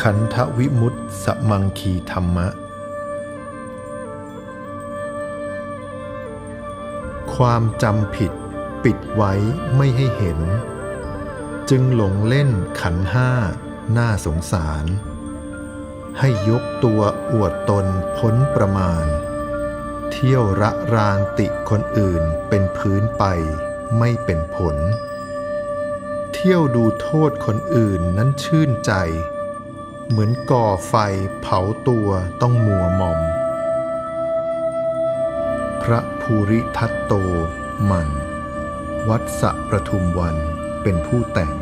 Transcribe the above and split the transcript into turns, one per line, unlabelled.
ขันธวิมุตสมังคีธรรมะ ความจำผิดปิดไว้ไม่ให้เห็น จึงหลงเล่นขันห้าน่าสงสาร ให้ยกตัวอวดตนพ้นประมาณ เที่ยวระรานติคนอื่นเป็นพื้นไปไม่เป็นผล เที่ยวดูโทษคนอื่นนั้นชื่นใจ เหมือนก่อไฟเผาตัวต้องมัวมอม พระภูริทัตโตมัน วัดสะประทุมวันเป็นผู้แต่ง